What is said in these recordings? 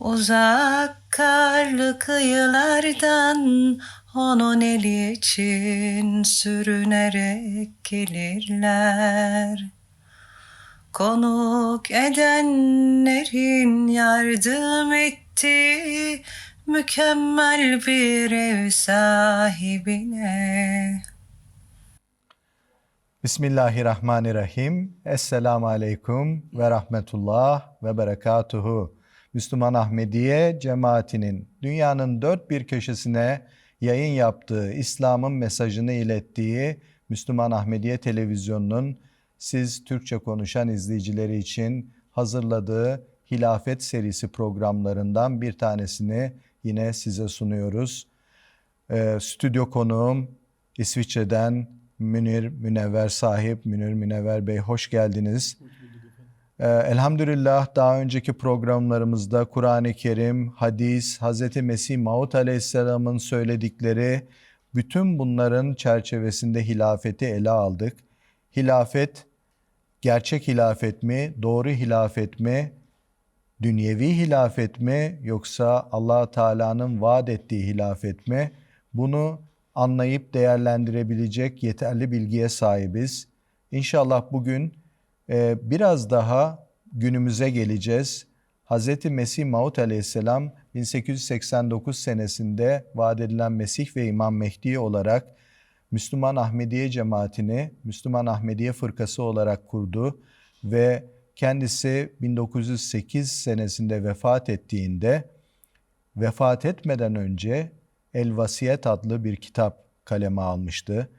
Uzak karlı kıyılardan onun eli için sürünerek gelirler. Konuk edenlerin yardım ettiği mükemmel bir ev sahibine. Bismillahirrahmanirrahim. Esselamu Aleyküm ve Rahmetullah ve Berekatuhu. Müslüman Ahmediye cemaatinin dünyanın dört bir köşesine yayın yaptığı, İslam'ın mesajını ilettiği Müslüman Ahmediye televizyonunun siz Türkçe konuşan izleyicileri için hazırladığı Hilafet serisi programlarından bir tanesini yine size sunuyoruz. Ee, stüdyo konuğum İsviçre'den Münir Münevver sahip. Münir Münevver Bey hoş geldiniz. Ee, elhamdülillah daha önceki programlarımızda Kur'an-ı Kerim, hadis, Hz. Mesih Maud Aleyhisselam'ın söyledikleri bütün bunların çerçevesinde hilafeti ele aldık. Hilafet gerçek hilafet mi, doğru hilafet mi, dünyevi hilafet mi yoksa allah Teala'nın vaat ettiği hilafet mi? Bunu anlayıp değerlendirebilecek yeterli bilgiye sahibiz. İnşallah bugün biraz daha günümüze geleceğiz. Hz. Mesih Maud Aleyhisselam 1889 senesinde vaat edilen Mesih ve İmam Mehdi olarak Müslüman Ahmediye cemaatini Müslüman Ahmediye fırkası olarak kurdu ve kendisi 1908 senesinde vefat ettiğinde vefat etmeden önce El Vasiyet adlı bir kitap kaleme almıştı.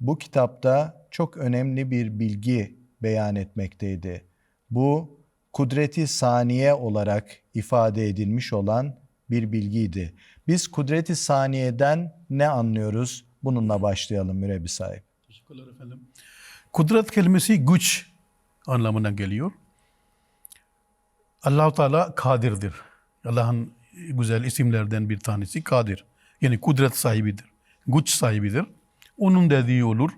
Bu kitapta çok önemli bir bilgi beyan etmekteydi. Bu kudreti saniye olarak ifade edilmiş olan bir bilgiydi. Biz kudreti saniyeden ne anlıyoruz? Bununla başlayalım mürebbi sahip. Teşekkürler efendim. Kudret kelimesi güç anlamına geliyor. Allah-u Teala kadirdir. Allah'ın güzel isimlerden bir tanesi kadir. Yani kudret sahibidir. Güç sahibidir. Onun dediği olur.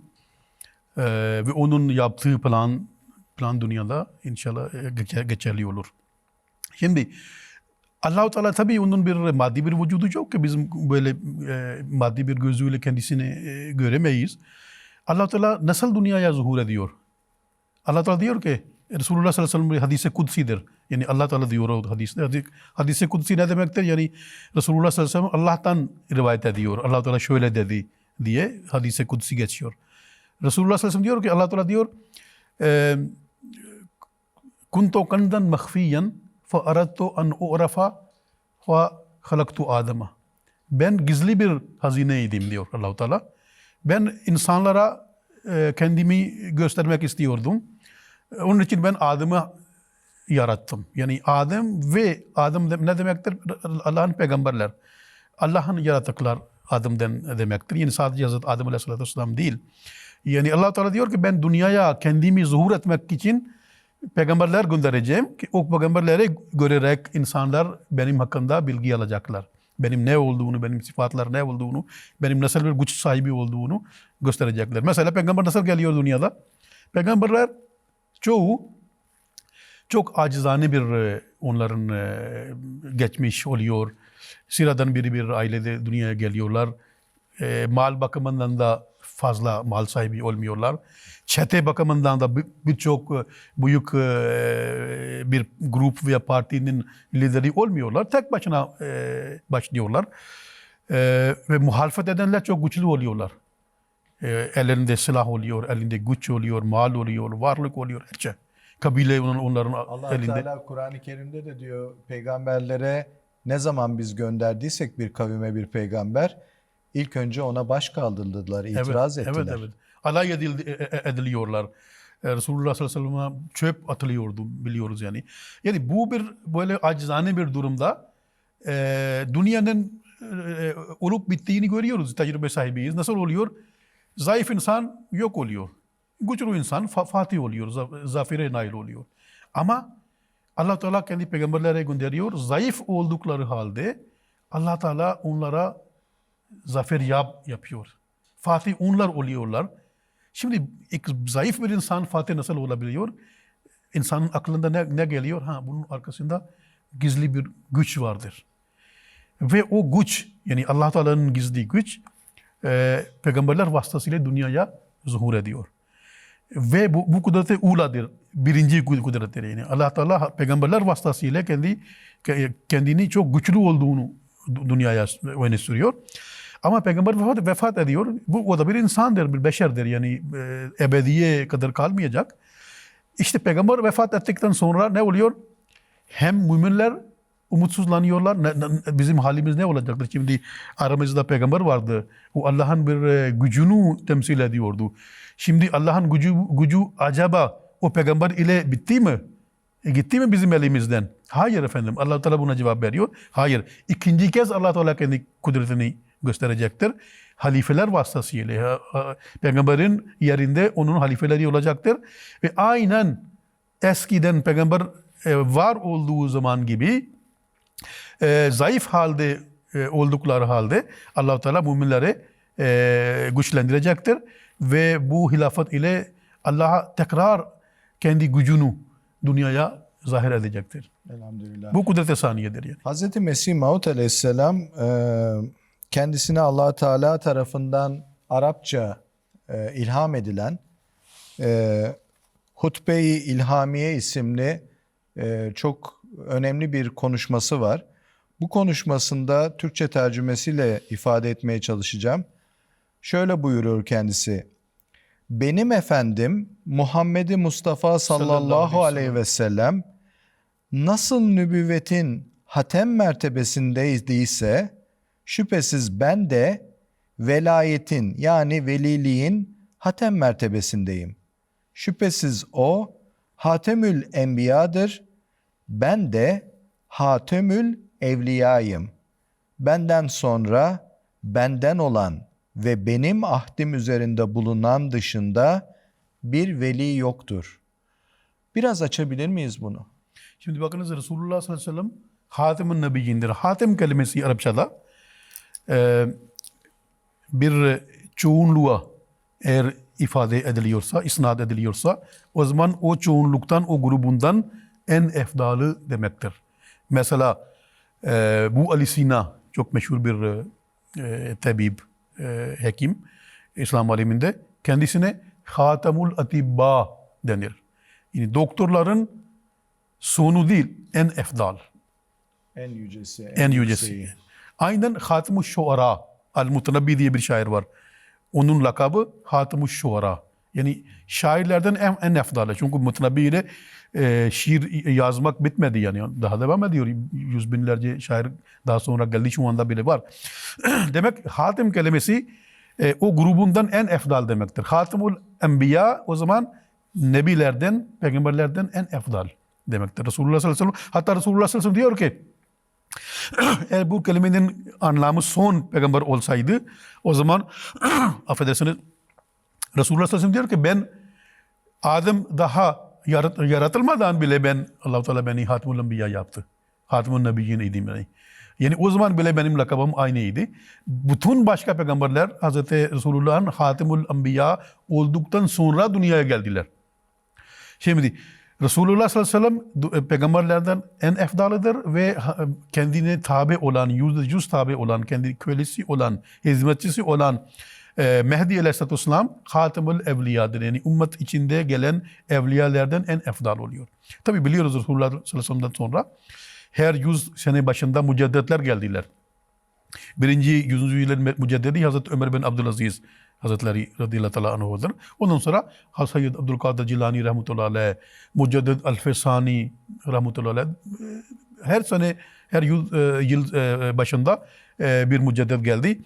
Ee, ve onun yaptığı plan plan dünyada inşallah e, geçer- geçerli olur. Şimdi Allah-u Teala tabii onun bir maddi bir vücudu yok ki bizim böyle e, maddi bir gözüyle kendisini e, göremeyiz. Allah Teala nasıl dünyaya zuhur ediyor? Allah Teala diyor ki Resulullah sallallahu aleyhi ve sellem hadise kutsidir. Yani Allah Teala diyor o hadiste. Hadis- Hadise kutsi ne demektir? Yani Resulullah sallallahu aleyhi ve sellem Allah'tan rivayet ediyor. Allah Teala şöyle dedi diye hadise kutsi geçiyor. Resulullah sallallahu aleyhi ve sellem diyor ki Allah Teala diyor kuntu kandan mahfiyen fa aradtu an u'rafa fa halaktu Adem'a. Ben gizli bir hazineydim diyor Allahu Teala. Ben insanlara e, kendimi göstermek istiyordum. Onun için ben Adem'i yarattım. Yani Adem ve Adem de- ne demektir? Allah'ın peygamberler. Allah'ın yaratıklar Adem'den demektir. Yani sadece Hazreti Adem Aleyhisselatü Vesselam değil. Yani Allah Teala diyor ki ben dünyaya kendimi zuhur etmek için peygamberler göndereceğim ki o peygamberleri görerek insanlar benim hakkında bilgi alacaklar. Benim ne olduğunu, benim sıfatlar ne olduğunu, benim nasıl bir güç sahibi olduğunu gösterecekler. Mesela peygamber nasıl geliyor dünyada? Peygamberler çoğu çok acizane bir e, onların e, geçmiş oluyor. Sıradan biri bir ailede dünyaya geliyorlar. E, mal bakımından da fazla mal sahibi olmuyorlar. Çete bakımından da bir- birçok e, büyük e, bir grup veya partinin lideri olmuyorlar. Tek başına e, başlıyorlar. Ve muhalefet edenler çok güçlü oluyorlar. Ellerinde silah oluyor, elinde güç oluyor, mal oluyor, varlık oluyor, her şey. Kabile onların Allah elinde. Teala Kur'an-ı Kerim'de de diyor peygamberlere ne zaman biz gönderdiysek bir kavime bir peygamber ilk önce ona baş kaldırdılar, itiraz ettiler. Evet, evet. Alay edildi, e- e- ediliyorlar. E, Resulullah sallallahu aleyhi ve sellem'e çöp atılıyordu biliyoruz yani. Yani bu bir böyle acizane bir durumda e, dünyanın e, olup bittiğini görüyoruz. Tecrübe sahibiyiz. Nasıl oluyor? Zayıf insan yok oluyor. Güçlü insan fa- fatih oluyor, za- zafere nail oluyor. Ama Allah Teala kendi peygamberlere gönderiyor. Zayıf oldukları halde Allah Teala onlara zafer yap, yapıyor. Fatih onlar oluyorlar. Şimdi zayıf bir insan Fatih nasıl olabiliyor? İnsanın aklında ne, ne geliyor? Ha bunun arkasında gizli bir güç vardır. Ve o güç yani Allah Teala'nın gizli güç e, peygamberler vasıtasıyla dünyaya zuhur ediyor. Ve bu, bu kudreti uladır. Birinci kudrettir yani. Allah Teala peygamberler vasıtasıyla kendi kendini çok güçlü olduğunu dünyaya öne sürüyor. Ama peygamber vefat, vefat ediyor. Bu o da bir insandır, bir beşerdir. Yani e, ebediye kadar kalmayacak. İşte peygamber vefat ettikten sonra ne oluyor? Hem müminler umutsuzlanıyorlar. Ne, ne, bizim halimiz ne olacaktır? Şimdi aramızda peygamber vardı. O Allah'ın bir e, gücünü temsil ediyordu. Şimdi Allah'ın gücü, gücü acaba o peygamber ile bitti mi? E, gitti mi bizim elimizden? Hayır efendim. Allah Teala buna cevap veriyor. Hayır. İkinci kez Allah Teala kendi kudretini gösterecektir. Halifeler vasıtasıyla peygamberin yerinde onun halifeleri olacaktır. Ve aynen eskiden peygamber e, var olduğu zaman gibi e, zayıf halde e, oldukları halde allah Teala müminleri e, güçlendirecektir. Ve bu hilafet ile Allah tekrar kendi gücünü dünyaya zahir edecektir. Elhamdülillah. Bu kudret-i saniyedir yani. Hz. Mesih Maud Aleyhisselam e, kendisine allah Teala tarafından Arapça e, ilham edilen e, Hutbe-i İlhamiye isimli e, çok önemli bir konuşması var. Bu konuşmasında Türkçe tercümesiyle ifade etmeye çalışacağım. Şöyle buyuruyor kendisi. Benim efendim Muhammed Mustafa sallallahu aleyhi ve sellem nasıl nübüvvetin hatem mertebesindeydiyse şüphesiz ben de velayetin yani veliliğin hatem mertebesindeyim. Şüphesiz o Hatemül Enbiya'dır. Ben de Hatemül Evliyayım. Benden sonra benden olan ve benim ahdim üzerinde bulunan dışında bir veli yoktur. Biraz açabilir miyiz bunu? Şimdi bakınız Resulullah sallallahu aleyhi ve sellem Nebiyyindir. Hatem kelimesi Arapçada bir çoğunluğa eğer ifade ediliyorsa, isnat ediliyorsa o zaman o çoğunluktan, o grubundan en efdalı demektir. Mesela e, bu Ali Sina çok meşhur bir e, tabip, e, hekim İslam aleminde kendisine Hatemul Atibba denir. Yani doktorların sonu değil, en efdal, En yücesi. en yücesi. Aynen Hatem-ü Şuara, Al-Mutanabbi diye bir şair var. Onun lakabı Hatem-ü Şuara. Yani şairlerden en, en efdalı. Çünkü Mutanabbi ile e, şiir yazmak bitmedi yani. Daha devam ediyor. Yüz binlerce şair daha sonra geldi şu anda bile var. Demek Hatem kelimesi e, o grubundan en efdal demektir. Hatemul Enbiya o zaman nebilerden, peygamberlerden en efdal demektir. Resulullah sallallahu aleyhi ve sellem hatta Resulullah sallallahu aleyhi ve sellem diyor ki eğer bu kelimenin anlamı son peygamber olsaydı o zaman affedersiniz Resulullah sallallahu aleyhi ve diyor ki ben Adem daha yarat, yaratılmadan bile ben Allah Teala beni Hatemul Enbiya yaptı. Hatemul Nebiyyin idim yani. Yani o zaman bile benim lakabım aynıydı. Bütün başka peygamberler Hz. Resulullah'ın Hatemul Enbiya olduktan sonra dünyaya geldiler. Şimdi Resulullah sallallahu aleyhi ve sellem peygamberlerden en efdalıdır ve kendine tabi olan, yüzde yüz tabi olan, kendi kölesi olan, hizmetçisi olan e, Mehdi aleyhisselatü vesselam Hatemül Evliyadır. Yani ümmet içinde gelen evliyalardan en efdal oluyor. Tabi biliyoruz Resulullah sallallahu aleyhi ve sellem'den sonra her yüz sene başında müceddetler geldiler. Birinci yüzüncü yılın müceddedi Hazreti Ömer bin Abdülaziz Hazretleri radıyallahu teala anhu'dur. Ondan sonra Sayyid Abdülkadir Cilani rahmetullahi aleyh, Mücedded Alfesani rahmetullahi aleyh. Her sene, her yıl, e, yıl e, başında e, bir müceddet geldi.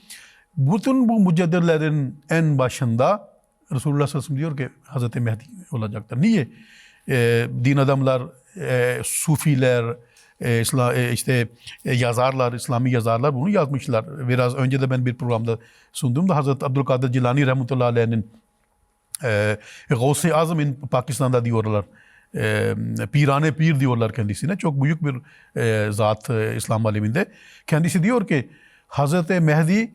Bütün bu müceddetlerin en başında Resulullah sallallahu aleyhi ve diyor ki Hazreti Mehdi olacaktır. Niye? E, din adamlar, e, sufiler, e, e, işte e, yazarlar, İslami yazarlar bunu yazmışlar. Biraz önce de ben bir programda sunduğumda Hazreti Abdülkadir Cilani rahmetullahi aleyh'in e, Gavs-ı Azam'ın Pakistan'da diyorlar. E, Pirane Pir diyorlar kendisine. Çok büyük bir e, zat İslam aleminde. Kendisi diyor ki Hazreti Mehdi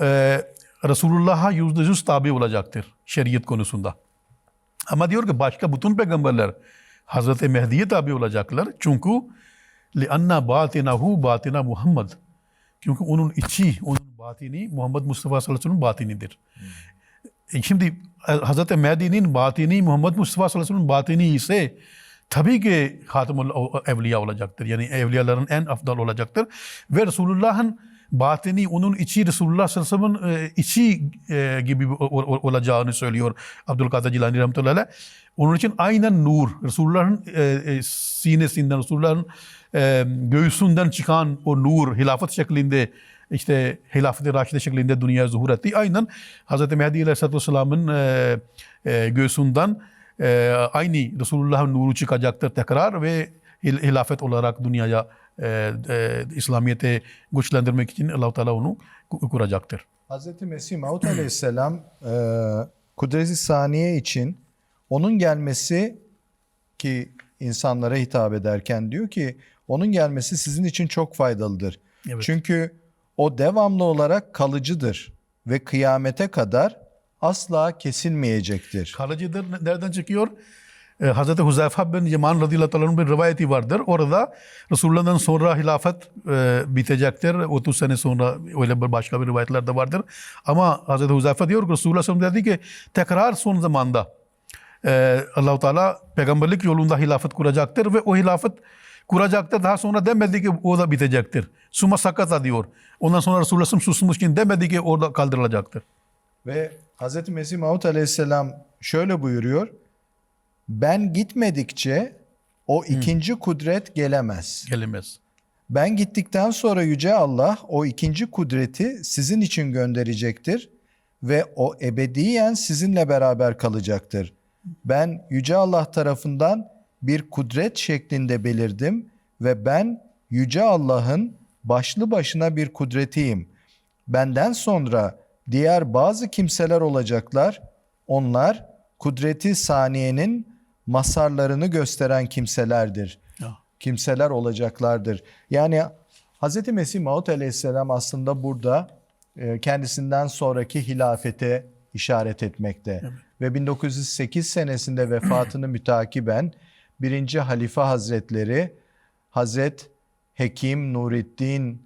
e, Resulullah'a yüzde yüz tabi olacaktır şeriat konusunda. Ama diyor ki başka bütün peygamberler Hazreti Mehdi'ye tabi olacaklar. Çünkü لِأَنَّ بَاطِنَهُ batina Muhammed. Çünkü onun içi, onun batini Muhammed Mustafa sallallahu aleyhi ve sellem batinidir. E Şimdi e, Hazreti Mehdi'nin batini Muhammed Mustafa sallallahu aleyhi ve sellem batini ise tabii ki Hatimul Evliya olacaktır. Yani evliyaların en afdal olacaktır. Ve Resulullah'ın batini onun içi Resulullah sallallahu aleyhi ve sellem'in e, içi e, gibi o- o- olacağını söylüyor Abdülkadir Cilani rahmetullahi aleyh. Onun için aynen nur. Resulullah'ın e, e, sinesinden, Resulullah'ın e, göğsünden çıkan o nur hilafet şeklinde işte hilafet-i raşide şeklinde dünya zuhur etti. Aynen Hz. Mehdi Aleyhisselatü Vesselam'ın e, e, göğsünden aynı Resulullah'ın nuru çıkacaktır tekrar ve hil- hilafet olarak dünyaya e, e, İslamiyet'i güçlendirmek için allah Teala onu ku- kuracaktır. Hz. Mesih Maud Aleyhisselam e, Kudret-i Saniye için onun gelmesi ki insanlara hitap ederken diyor ki onun gelmesi sizin için çok faydalıdır. Evet. Çünkü o devamlı olarak kalıcıdır ve kıyamete kadar asla kesilmeyecektir. Kalıcıdır. Nereden çıkıyor? Ee, Hazreti Huzeyfe bin Yaman radıyallahu anh'ın bir rivayeti vardır. Orada Resulullah'dan sonra hilafet e, bitecektir. 30 sene sonra öyle bir başka bir rivayetler de vardır. Ama Hazreti Huzeyfe diyor ki Resulullah sallallahu aleyhi ve sellem dedi ki tekrar son zamanda e, allah Teala peygamberlik yolunda hilafet kuracaktır ve o hilafet kuracaktır. Daha sonra demedi ki o da bitecektir. Suma sakata diyor. Ondan sonra Resulullah susmuş için demedi ki orada kaldırılacaktır. Ve Hz. Mesih Maud Aleyhisselam şöyle buyuruyor. Ben gitmedikçe o ikinci kudret gelemez. Gelemez. Ben gittikten sonra Yüce Allah o ikinci kudreti sizin için gönderecektir ve o ebediyen sizinle beraber kalacaktır. Ben Yüce Allah tarafından bir kudret şeklinde belirdim ve ben Yüce Allah'ın başlı başına bir kudretiyim. Benden sonra diğer bazı kimseler olacaklar. Onlar kudreti saniyenin masarlarını gösteren kimselerdir Ya. kimseler olacaklardır. Yani Hz. Mesih Maud Aleyhisselam aslında burada e, kendisinden sonraki hilafete işaret etmekte. Ve 1908 senesinde vefatını mütakiben birinci Halife Hazretleri Hazret Hekim Nureddin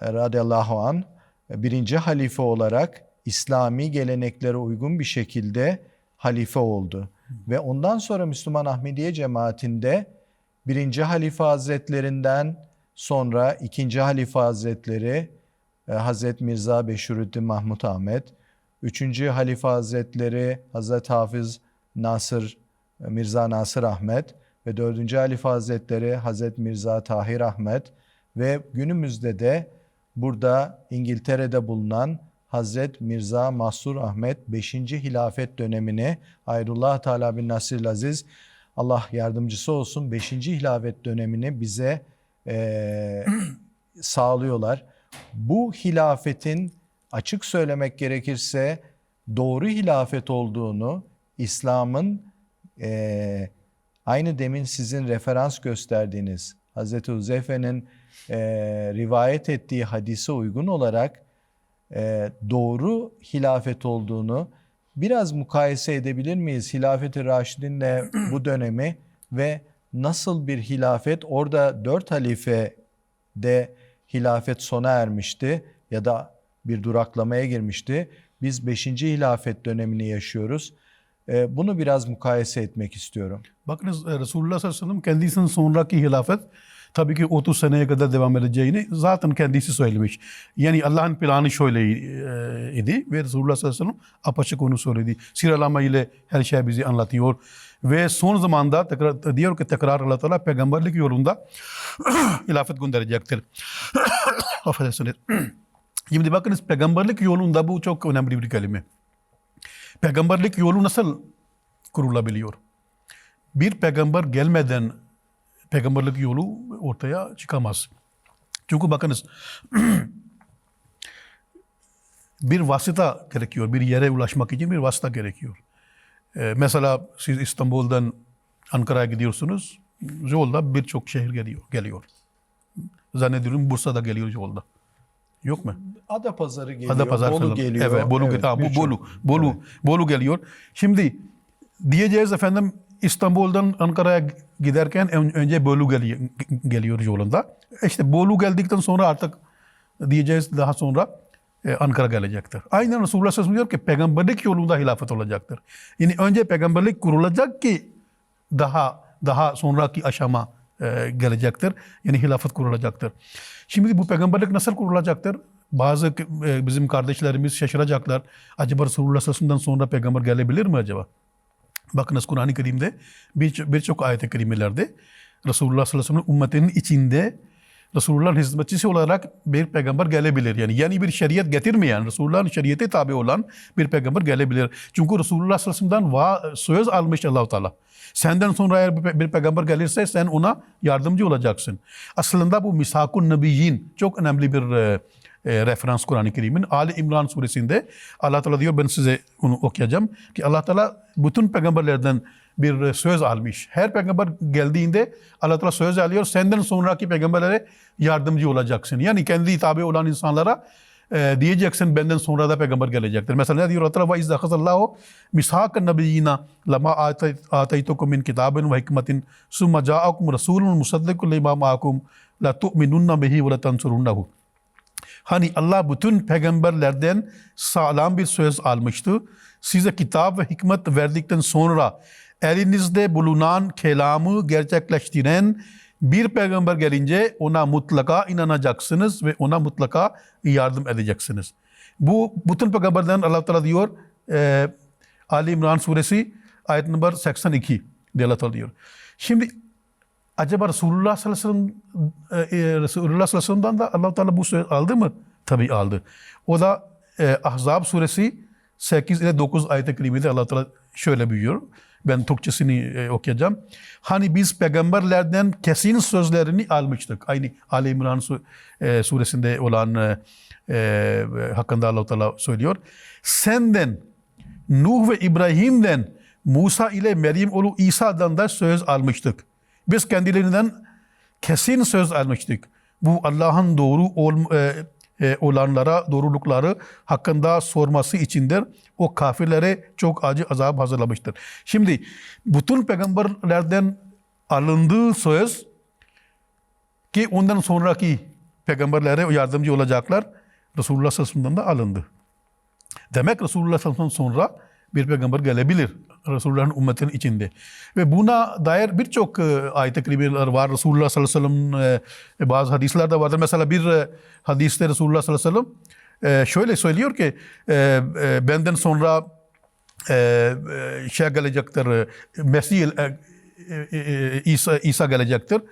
e, radıyallahu an birinci halife olarak İslami geleneklere uygun bir şekilde halife oldu. Ve ondan sonra Müslüman Ahmediye cemaatinde birinci halife hazretlerinden sonra ikinci halife hazretleri e, Hazret Mirza Beşirüddin Mahmut Ahmet, üçüncü halife hazretleri Hazret Hafız Nasır e, Mirza Nasır Ahmet ve dördüncü halife hazretleri Hazret Mirza Tahir Ahmet ve günümüzde de burada İngiltere'de bulunan Hazret Mirza Mahsur Ahmet 5. hilafet dönemini Ayrullah Teala bin Nasir Aziz Allah yardımcısı olsun 5. hilafet dönemini bize eee, sağlıyorlar. Bu hilafetin açık söylemek gerekirse doğru hilafet olduğunu İslam'ın eee, aynı demin sizin referans gösterdiğiniz Hazreti Huzeyfe'nin eee, rivayet ettiği hadise uygun olarak e, doğru hilafet olduğunu biraz mukayese edebilir miyiz? Hilafet-i Raşidin'le bu dönemi ve nasıl bir hilafet orada dört halife de hilafet sona ermişti ya da bir duraklamaya girmişti. Biz beşinci hilafet dönemini yaşıyoruz. E, bunu biraz mukayese etmek istiyorum. Bakınız e, Resulullah sallallahu aleyhi ve sellem kendisinden sonraki hilafet tabii ki 30 seneye kadar devam edeceğini zaten kendisi söylemiş. Yani Allah'ın planı şöyle e, idi ve Resulullah sallallahu aleyhi ve sellem apaçık onu söyledi. Sıralama ile her şey bizi anlatıyor. Ve son zamanda tekrar, diyor ki tekrar Allah Teala peygamberlik yolunda hilafet gönderecektir. Affedersiniz. Şimdi bakınız peygamberlik yolunda bu çok önemli bir kelime. Peygamberlik yolu nasıl kurulabiliyor? Bir peygamber gelmeden peygamberlik yolu ortaya çıkamaz. Çünkü bakınız bir vasıta gerekiyor. Bir yere ulaşmak için bir vasıta gerekiyor. Ee, mesela siz İstanbul'dan Ankara'ya gidiyorsunuz. Yolda birçok şehir geliyor. geliyor. Zannediyorum Bursa'da geliyor yolda. Yok mu? Adapazarı geliyor, Adapazarı Bolu falan. geliyor. Evet, Bolu, Evet, ha, bu birçok. Bolu, Bolu, Bolu geliyor. Şimdi diyeceğiz efendim İstanbul'dan Ankara'ya giderken ön- önce Bolu geliyor, geliyor yolunda. İşte Bolu geldikten sonra artık diyeceğiz daha sonra e, Ankara gelecektir. Aynen Resulullah sallallahu diyor ki peygamberlik yolunda hilafet olacaktır. Yani önce peygamberlik kurulacak ki daha daha sonraki aşama e, gelecektir. Yani hilafet kurulacaktır. Şimdi bu peygamberlik nasıl kurulacaktır? Bazı e, bizim kardeşlerimiz şaşıracaklar. Acaba Resulullah sallallahu sonra peygamber gelebilir mi acaba? Bakınız Kur'an-ı Kerim'de bir- birçok ayet-i kerimelerde Resulullah sallallahu aleyhi ve sellem ümmetinin içinde Resulullah'ın hizmetçisi olarak bir peygamber gelebilir. Yani yeni bir şeriat getirmeyen, Resulullah'ın şeriatı tabi olan bir peygamber gelebilir. Çünkü Resulullah sallallahu aleyhi ve söz almış allah Teala. Senden sonra eğer bir peygamber gelirse sen ona yardımcı olacaksın. Aslında bu Misakun Nebiyyin çok önemli bir e, e, referans Kur'an-ı Kerim'in. Ali İmran suresinde Allah Teala diyor ben size onu okuyacağım ki Allah Teala bütün peygamberlerden bir e, söz almış. Her peygamber geldiğinde Allah Teala söz alıyor. Senden sonraki peygamberlere yardımcı olacaksın. Yani kendi tabi olan insanlara e, diyeceksin benden sonra da peygamber gelecektir. Mesela ne diyor Allah Teala lama atay- ataytukum min kitabin ve hikmetin summa ca'akum rasulun musaddikun lima ma'akum la tu'minunna bihi ve la tansurunnahu. Hani Allah bütün peygamberlerden sağlam bir söz almıştı. Size kitap ve hikmet verdikten sonra elinizde bulunan kelamı gerçekleştiren bir peygamber gelince ona mutlaka inanacaksınız ve ona mutlaka yardım edeceksiniz. Bu bütün peygamberden Allah Teala diyor e, Ali İmran suresi ayet numara 82 diye Allah Teala diyor. Şimdi acaba Resulullah sallallahu aleyhi ve e, e, Resulullah sallallahu aleyhi ve sellem'den de allah Teala bu söz aldı mı? Tabii aldı. O da e, Ahzab suresi 8 ile 9 ayet-i kerimede allah Teala şöyle buyuruyor. Ben Türkçesini e, okuyacağım. Hani biz peygamberlerden kesin sözlerini almıştık. Aynı Ali İmran e, suresinde olan e, e, hakkında allah Teala söylüyor. Senden Nuh ve İbrahim'den Musa ile Meryem oğlu İsa'dan da söz almıştık. Biz kendilerinden kesin söz almıştık. Bu Allah'ın doğru ol, e, e, olanlara doğrulukları hakkında sorması içindir. O kafirlere çok acı azap hazırlamıştır. Şimdi bütün peygamberlerden alındığı söz ki ondan sonraki peygamberlere yardımcı olacaklar Resulullah sallallahu aleyhi ve sellem'den de alındı. Demek Resulullah sallallahu aleyhi ve sellem sonra bir peygamber gelebilir. Resulullah'ın ümmetinin içinde. Ve buna dair birçok e, ayet-i kerimeler var. Resulullah sallallahu aleyhi ve sellem e, bazı hadisler de vardır. Mesela bir e, hadiste Resulullah sallallahu aleyhi ve sellem e, şöyle söylüyor ki e, e, benden sonra e, e, şey gelecektir. e, Mesih e, e, e, İsa, İsa gelecektir.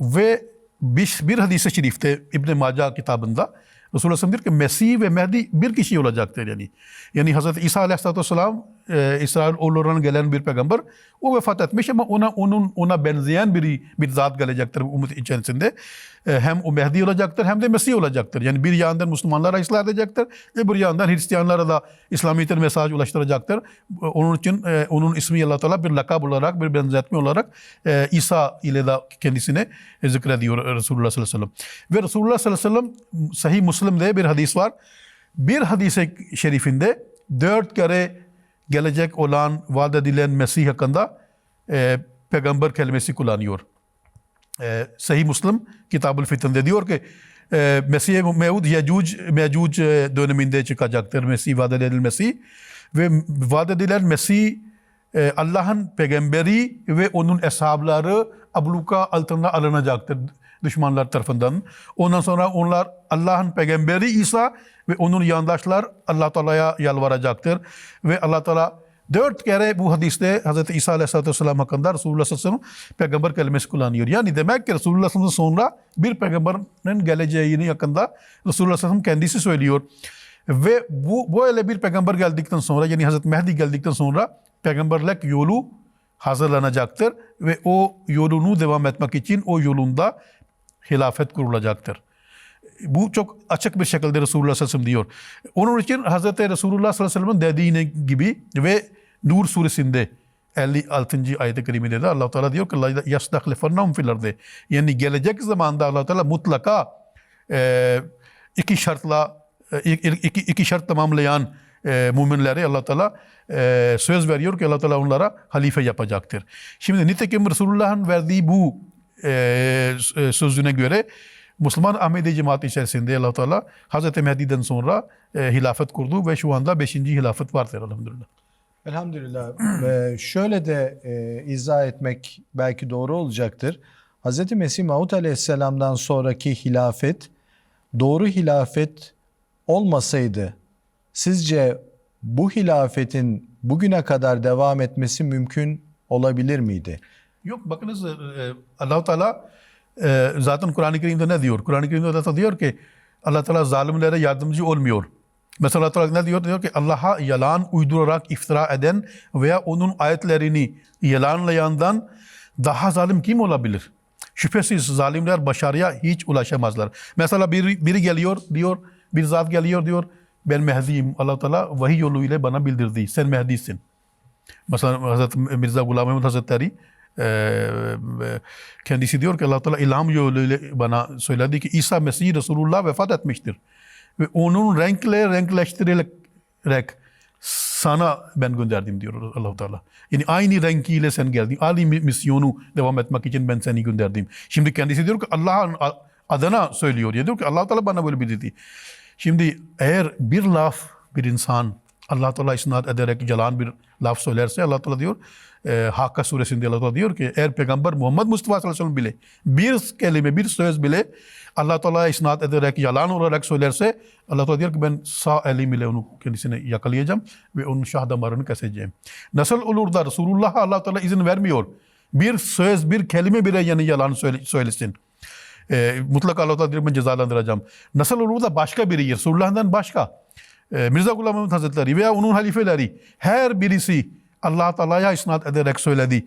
Ve bir, bir hadis-i şerifte İbn-i Maca kitabında Resulullah diyor ki Mesih ve Mehdi bir kişi olacaktır yani. Yani Hazreti İsa aleyhissalatü vesselam e, İsrail oğullarından gelen bir peygamber. O vefat etmiş ama ona onun ona benzeyen bir, bir zat gelecektir umut içerisinde. E, hem o Mehdi olacaktır hem de Mesih olacaktır. Yani bir yandan Müslümanlara ıslah edecektir. Öbür yandan Hristiyanlara da İslamiyet'in mesajı ulaştıracaktır. E, Onun için e, onun ismi Allah Teala bir lakab olarak, bir benzetme olarak e, İsa ile de kendisine zikrediyor Resulullah sallallahu aleyhi ve sellem. Ve Resulullah sallallahu aleyhi ve sellem Sahih Müslim'de bir hadis var. Bir hadise şerifinde dört kere gelecek olan vaat edilen Mesih hakkında e, peygamber kelimesi kullanıyor. E, Sahih Müslim Kitab-ül Fitn'de diyor ki e, Mesih-i Mevud Yecuc Mecuc e, döneminde çıkacaktır. Mesih vaat edilen Mesih ve vaat edilen Mesih e, Allah'ın peygamberi ve onun eshabları abluka altına alınacaktır düşmanlar tarafından. Ondan sonra onlar Allah'ın peygamberi İsa ve onun yandaşlar Allah Teala'ya yalvaracaktır ve Allah Teala dört kere bu hadiste Hz. İsa Aleyhisselatü Vesselam hakkında Resulullah sallallahu aleyhi ve sellem peygamber kelimesi kullanıyor. Yani demek ki Resulullah sallallahu aleyhi ve sellem sonra bir peygamberin geleceğini yakında Resulullah sallallahu aleyhi ve sellem kendisi söylüyor. Ve bu böyle bir peygamber geldikten sonra yani Hazreti Mehdi geldikten sonra peygamberlik yolu hazırlanacaktır ve o yolunu devam etmek için o yolunda hilafet kurulacaktır. Bu çok açık bir şekilde Resulullah sallallahu aleyhi ve sellem diyor. Onun için Hazreti Resulullah sallallahu aleyhi ve sellem'in dediğine gibi ve Nur suresinde 56. ayet-i kerimede de Allah Teala diyor ki la yastahlifannahum fil ardı. Yani gelecek zamanda Allah Teala mutlaka e, iki şartla e, iki, iki, iki şart tamamlayan e, müminlere Allah Teala e, söz veriyor ki Allah Teala onlara halife yapacaktır. Şimdi nitekim Resulullah'ın verdiği bu e, e, sözüne göre Müslüman Ahmedi cemaati içerisinde Allah Teala Hazreti Mehdi'den sonra e, hilafet kurdu ve şu anda 5. hilafet vardır elhamdülillah. Elhamdülillah. Ve şöyle de e, izah etmek belki doğru olacaktır. Hz. Mesih Maud Aleyhisselam'dan sonraki hilafet doğru hilafet olmasaydı sizce bu hilafetin bugüne kadar devam etmesi mümkün olabilir miydi? Yok bakınız e, Allah Teala e, zaten Kur'an-ı Kerim'de ne diyor? Kur'an-ı Kerim'de Teala diyor ki Allah Teala zalimlere yardımcı olmuyor. Mesela Allah Teala ne diyor? Diyor ki Allah'a yalan uydurarak iftira eden veya onun ayetlerini yalanlayandan daha zalim kim olabilir? Şüphesiz zalimler başarıya hiç ulaşamazlar. Mesela biri, biri geliyor diyor, bir zat geliyor diyor ben Mehdi'yim. Allah Teala vahiy yoluyla bana bildirdi. Sen Mehdi'sin. Mesela Hazreti Mirza Gulam Ahmet Hazretleri e, e, kendisi diyor ki Allah Teala ilham yoluyla bana söyledi ki İsa Mesih Resulullah vefat etmiştir. Ve onun renkle renkleştirerek sana ben gönderdim diyor allah Teala. Yani aynı renkiyle sen geldin. Aynı misyonu devam etmek için ben seni gönderdim. Şimdi kendisi diyor ki Allah'ın adına söylüyor. Ya diyor ki allah Teala bana böyle bildirdi. Şimdi eğer bir laf bir insan Allah Teala isnat ederek yalan bir laf söylerse Allah Teala diyor e, Hakka suresinde Allah Teala diyor ki eğer Peygamber Muhammed Mustafa sallallahu aleyhi ve sellem bile bir kelime bir söz bile Allah Teala'ya isnat ederek yalan olarak söylerse Allah Teala diyor ki ben sağ elim ile onu kendisine yakalayacağım ve onun şah damarını keseceğim. Nasıl olur da Resulullah Allah Teala izin vermiyor. Bir söz bir kelime bile yani yalan söyle, söylesin. E, mutlaka Allah Teala diyor ben cezalandıracağım. Nasıl olur da başka biri Resulullah'dan başka. E, Mirza Gulam Ahmet Hazretleri veya onun halifeleri her birisi Allah Teala'ya isnat ederek söyledi.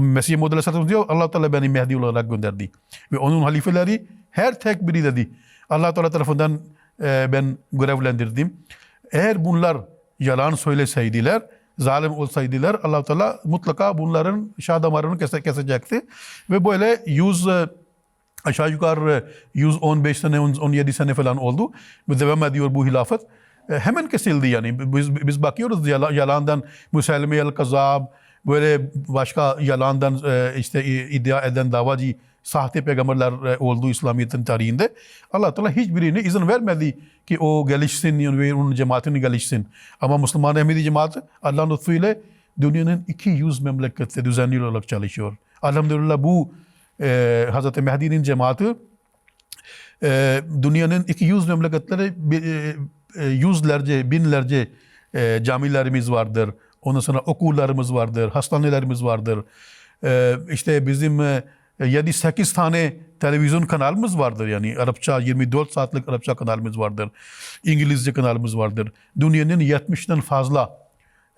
Mesih Muhammed Aleyhisselam diyor Allah Teala beni Mehdi olarak gönderdi. Ve onun halifeleri her tek biri dedi. Allah Teala tarafından e, ben görevlendirdim. Eğer bunlar yalan söyleseydiler, zalim olsaydılar Allah Teala mutlaka bunların şah damarını kese, kesecekti. Ve böyle yüz e, aşağı yukarı 115 sene 17 sene falan oldu. Ve devam ediyor bu hilafet. E, hemen kesildi yani. Biz, biz bakıyoruz yalandan Müselme el-Kazab, böyle başka yalandan e, işte iddia eden davacı sahte peygamberler e, olduğu İslamiyet'in tarihinde Allah Teala hiçbirine izin vermedi ki o gelişsin ve onun cemaatini gelişsin. Ama Müslüman Ahmedi cemaati Allah'ın lütfuyla dünyanın 200 memlekette düzenli olarak çalışıyor. Elhamdülillah bu e, Hazreti Mehdi'nin cemaati e, dünyanın 200 memleketleri e, e, yüzlerce, binlerce e, camilerimiz vardır. Ondan sonra okullarımız vardır, hastanelerimiz vardır. E, işte bizim e, 7-8 tane televizyon kanalımız vardır. Yani Arapça 24 saatlik Arapça kanalımız vardır. İngilizce kanalımız vardır. Dünyanın 70'den fazla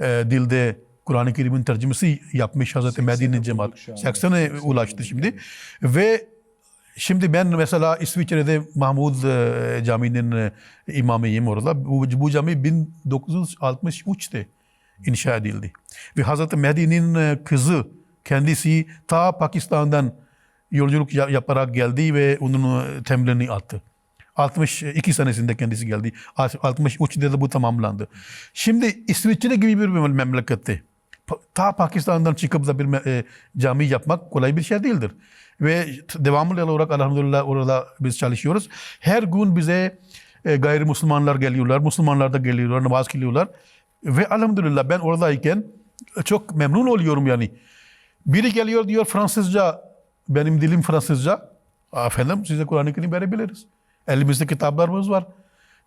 e, dilde Kur'an-ı Kerim'in tercümesi yapmış Hazreti Medine'nin cemaat. 80'e ulaştı şimdi. Ve Şimdi ben mesela İsviçre'de Mahmud e, Camii'nin e, imamıyım orada. Bu, bu cami 1963'te inşa edildi. Ve Hazreti Mehdi'nin e, kızı kendisi ta Pakistan'dan yolculuk yaparak geldi ve onun temelini attı. 62 senesinde kendisi geldi. 63'de de bu tamamlandı. Şimdi İsviçre gibi bir memlekette ta Pakistan'dan çıkıp da bir cami yapmak kolay bir şey değildir. Ve devamlı olarak elhamdülillah orada biz çalışıyoruz. Her gün bize e, gayrimüslimler geliyorlar, Müslümanlar da geliyorlar, namaz kılıyorlar. Ve elhamdülillah ben oradayken çok memnun oluyorum yani. Biri geliyor diyor Fransızca, benim dilim Fransızca. Efendim size Kur'an-ı Kerim verebiliriz. Elimizde kitaplarımız var.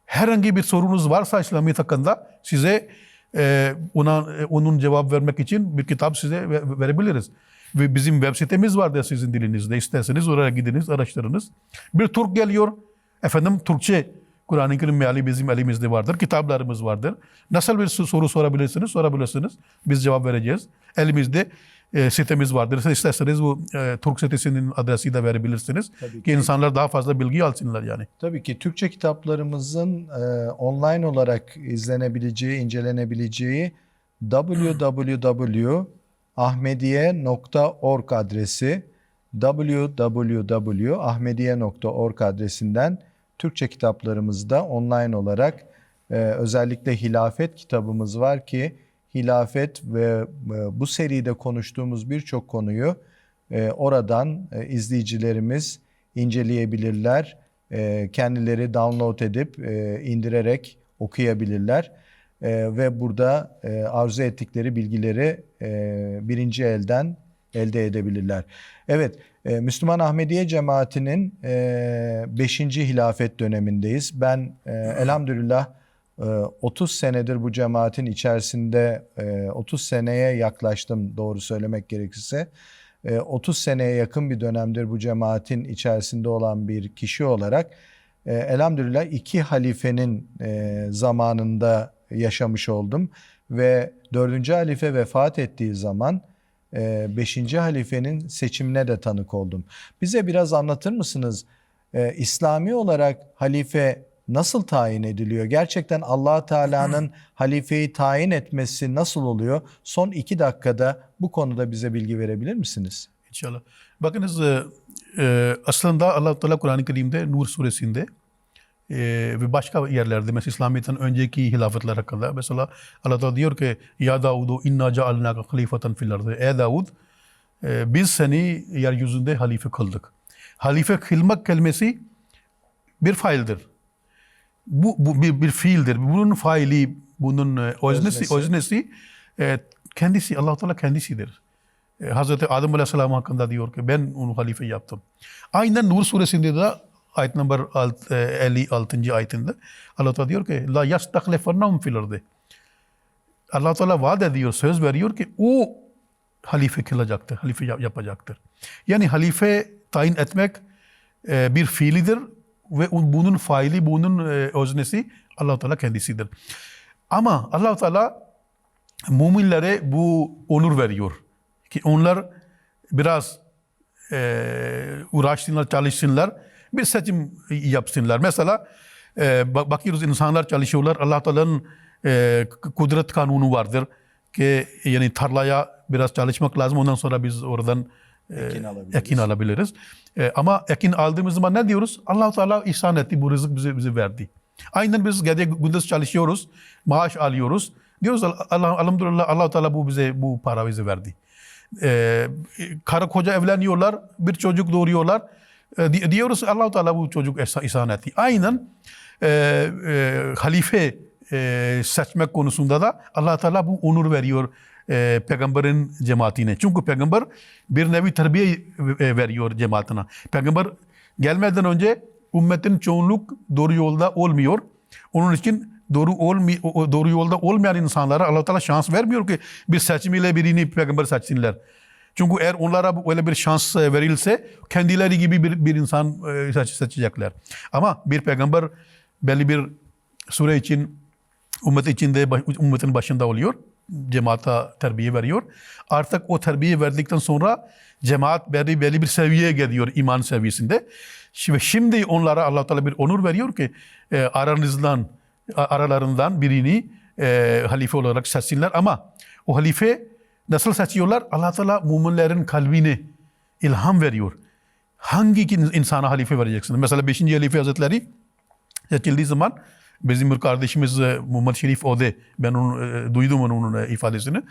Herhangi bir sorunuz varsa İslamiyet hakkında size e, ona e, onun cevap vermek için bir kitap size verebiliriz. Ve bizim web sitemiz var da sizin dilinizde. İsterseniz oraya gidiniz, araştırınız. Bir Türk geliyor. Efendim Türkçe Kur'an-ı Kerim meali bizim elimizde vardır. Kitaplarımız vardır. Nasıl bir soru sorabilirsiniz? Sorabilirsiniz. Biz cevap vereceğiz. Elimizde e, sitemiz vardır. Siz isterseniz bu e, Türk sitesinin adresi de verebilirsiniz. Tabii ki. ki. insanlar daha fazla bilgi alsınlar yani. Tabii ki Türkçe kitaplarımızın e, online olarak izlenebileceği, incelenebileceği www.ahmediye.org adresi www.ahmediye.org adresinden Türkçe kitaplarımızı da online olarak e, özellikle hilafet kitabımız var ki hilafet ve e, bu seride konuştuğumuz birçok konuyu e, oradan izleyicilerimiz inceleyebilirler. Kendileri download edip indirerek okuyabilirler. E, ve burada e, arzu ettikleri bilgileri e, birinci elden elde edebilirler. Evet, e, Müslüman Ahmediye cemaatinin 5. hilafet dönemindeyiz. Ben e, elhamdülillah e, 30 senedir bu cemaatin içerisinde e, 30 seneye yaklaştım doğru söylemek gerekirse. E, 30 seneye yakın bir dönemdir bu cemaatin içerisinde olan bir kişi olarak e, elhamdülillah iki halifenin e, zamanında yaşamış oldum ve dördüncü halife vefat ettiği zaman e, beşinci halifenin seçimine de tanık oldum. Bize biraz anlatır mısınız? E, İslami olarak halife nasıl tayin ediliyor? Gerçekten allah Teala'nın halifeyi tayin etmesi nasıl oluyor? Son iki dakikada bu konuda bize bilgi verebilir misiniz? İnşallah. Bakınız e, e, aslında allah Teala Kur'an-ı Kerim'de Nur suresinde e, ve başka yerlerde mesela İslamiyet'ten önceki hilafetler hakkında mesela Allah Teala diyor ki Ya Davudu inna cealnaka halifeten fil ardı. Ey Davud e, biz seni yeryüzünde halife kıldık. Halife kılmak kelimesi bir faildir. Bu, bu bir, bir fiildir. Bunun faili, bunun e, öznesi, Öznesi. öznesi e, kendisi, allah Teala kendisidir. E, Hazreti Adem Aleyhisselam hakkında diyor ki ben onu halife yaptım. Aynen Nur suresinde de ayet number alt- e, 56. ayetinde Allah Teala diyor ki la yastaklefennahum fil ardı. Allah Teala vaat ediyor, söz veriyor ki o halife kılacaktır, halife yap- yapacaktır. Yani halife tayin etmek e, bir fiilidir ve bunun faili, bunun e, öznesi Allah Teala kendisidir. Ama Allah Teala müminlere bu onur veriyor. Ki onlar biraz e, uğraşsınlar, çalışsınlar. Bir seçim yapsınlar. Mesela e, bak- bakıyoruz insanlar çalışıyorlar. Allah Teala'nın e, kudret kanunu vardır. Ki yani tarlaya biraz çalışmak lazım. Ondan sonra biz oradan e, Ekin alabiliriz. ekin alabiliriz. E, ama ekin aldığımız zaman ne diyoruz? Allah Teala ihsan etti. Bu rızık bize bize verdi. Aynen biz gece gündüz çalışıyoruz. Maaş alıyoruz. Diyoruz Allah elhamdülillah Allah Teala bu bize bu para bize verdi. E, karı koca evleniyorlar. Bir çocuk doğuruyorlar. E, di- diyoruz Allah Teala bu çocuk ihsan- etti. Aynen e, e, halife e, seçmek konusunda da Allah Teala bu onur veriyor e, peygamberin cemaatine. Çünkü peygamber bir nevi terbiye e, veriyor cemaatine. Peygamber gelmeden önce ümmetin çoğunluk doğru yolda olmuyor. Onun için doğru olmi doğru yolda olmayan insanlara Allah Teala şans vermiyor ki bir seçimiyle birini peygamber seçsinler. Çünkü eğer onlara öyle bir şans e, verilse kendileri gibi bir, bir insan e, seç- seçecekler. Ama bir peygamber belli bir süre için ümmet içinde ümmetin başında oluyor. Cemaata terbiye veriyor. Artık o terbiye verdikten sonra cemaat belli, belli bir seviyeye geliyor iman seviyesinde. Şimdi, şimdi onlara Allah Teala bir onur veriyor ki e, aranızdan aralarından birini halife olarak seçsinler ama o halife nasıl seçiyorlar? Allah Teala müminlerin kalbine ilham veriyor. Hangi insana halife vereceksin? Mesela 5. halife hazretleri seçildiği zaman bizim bir kardeşimiz e, Muhammed Şerif Ode, ben onu e, duydum onun e, ifadesini.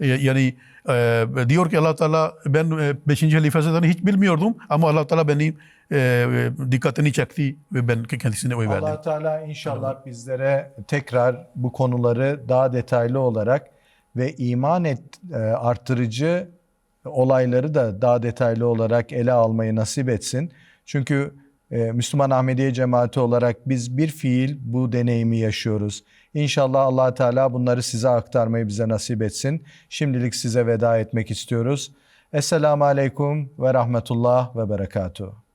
Yani diyor ki Allah Teala ben 5. halife Hazretleri'ni hiç bilmiyordum ama Allah Teala beni e, dikkatini çekti ve ben kendisine oy verdim. allah Teala inşallah bizlere tekrar bu konuları daha detaylı olarak ve iman et, e, arttırıcı olayları da daha detaylı olarak ele almayı nasip etsin. Çünkü e, Müslüman Ahmediye cemaati olarak biz bir fiil bu deneyimi yaşıyoruz. İnşallah allah Teala bunları size aktarmayı bize nasip etsin. Şimdilik size veda etmek istiyoruz. Esselamu Aleyküm ve Rahmetullah ve Berekatuhu.